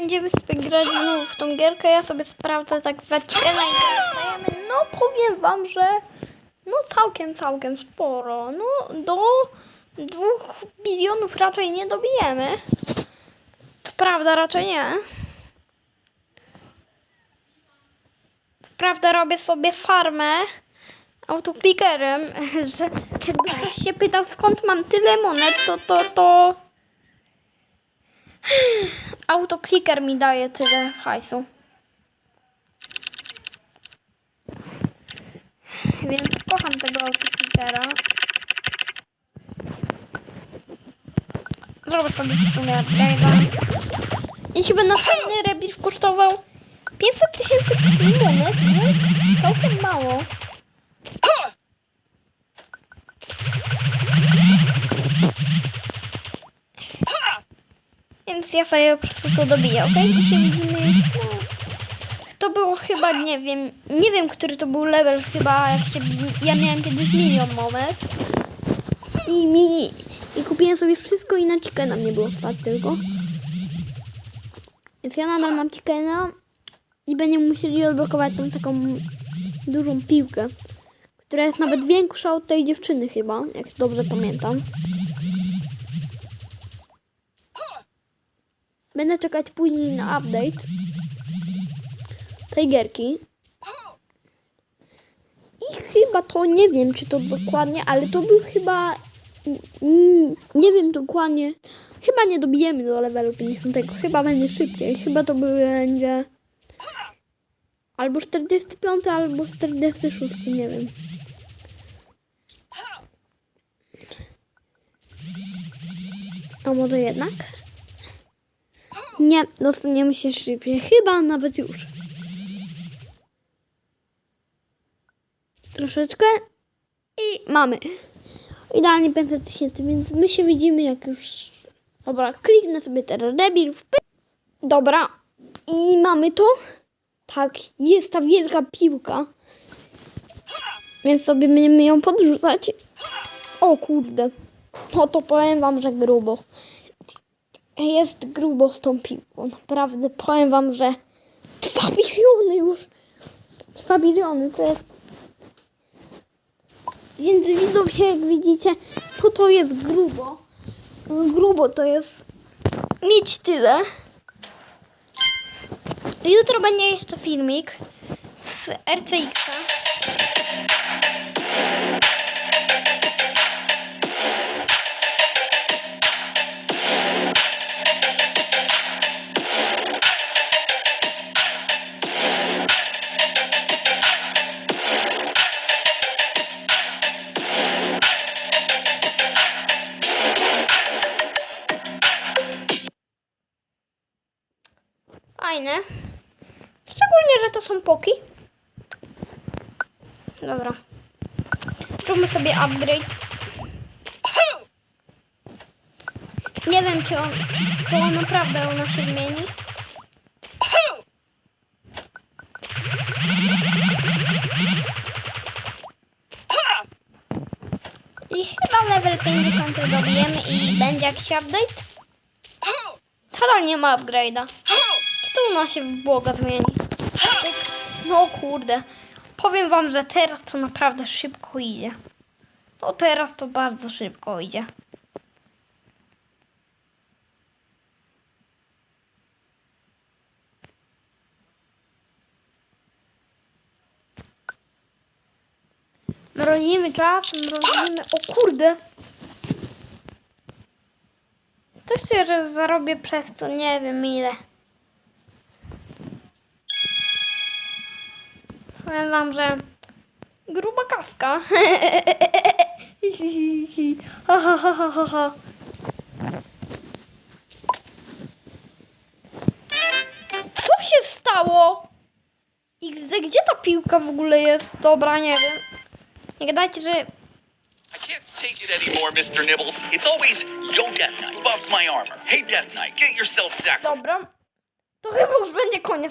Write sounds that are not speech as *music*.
Będziemy sobie grać znów w tą gierkę. Ja sobie sprawdzę tak za. No powiem wam, że no całkiem, całkiem sporo. No do dwóch bilionów raczej nie dobijemy. Prawda, raczej nie. Prawda, robię sobie farmę autoklikerem, *laughs* że jakby ktoś się pytał skąd mam tyle monet, to to to autokliker mi daje tyle hajsu. Więc kocham tego autoklikera. Zrobię sobie w sumie upgrade'a. Jeśli by następny rebirth kosztował 500 tysięcy monet, więc całkiem mało. Więc ja sobie po prostu to dobiję, ok? I się widzimy. To było chyba, nie wiem, nie wiem, który to był level, chyba jak się, ja miałem kiedyś milion moment. I mi, i kupiłem sobie wszystko i na chickena mnie było stać tylko. Więc ja nadal mam chickena i będziemy musieli odblokować tą taką dużą piłkę, która jest nawet większa od tej dziewczyny chyba, jak dobrze pamiętam. Będę czekać później na update tej gierki. I chyba to nie wiem, czy to dokładnie, ale to był chyba. Nie wiem dokładnie. Chyba nie dobijemy do levelu 50. Chyba będzie szybciej. Chyba to będzie. Albo 45, albo 46, nie wiem. A może jednak? Nie, dostaniemy się szybciej. Chyba nawet już. Troszeczkę. I mamy. Idealnie 500 tysięcy, więc my się widzimy jak już... Dobra, kliknę sobie teraz debil. Dobra. I mamy to. Tak, jest ta wielka piłka. Więc sobie będziemy ją podrzucać. O kurde. No to powiem wam, że grubo jest grubo z tą piłką. Naprawdę powiem wam, że 2 biliony *laughs* już. 2 biliony to jest. Więc widzowie, jak widzicie, to to jest grubo. Grubo to jest mieć tyle. Jutro będzie jeszcze filmik z RCX-a. Szczególnie, że to są poki. Dobra. Zróbmy sobie upgrade. Nie wiem, czy on, to naprawdę ona się zmieni. I chyba level 50 dobijemy i będzie jakiś update. Nadal nie ma upgrade'a. Kto u nas się w Boga zmieni? No kurde. Powiem wam, że teraz to naprawdę szybko idzie. No teraz to bardzo szybko idzie. Mrozimy czas, mrozimy... O kurde! Coś że zarobię przez to nie wiem ile. Powiem wam, że gruba kawka. ha, ha, ha, ha, ha, ha. Co się stało? XD, gdzie ta piłka w ogóle jest? Dobra, nie wiem. Nie gadajcie, że I can't take it anymore, Mr. Nibbles. It's always, yo, Death Knight, buff my armor. Hey, Death Knight, get yourself sacrificed. Dobra. To chyba już będzie koniec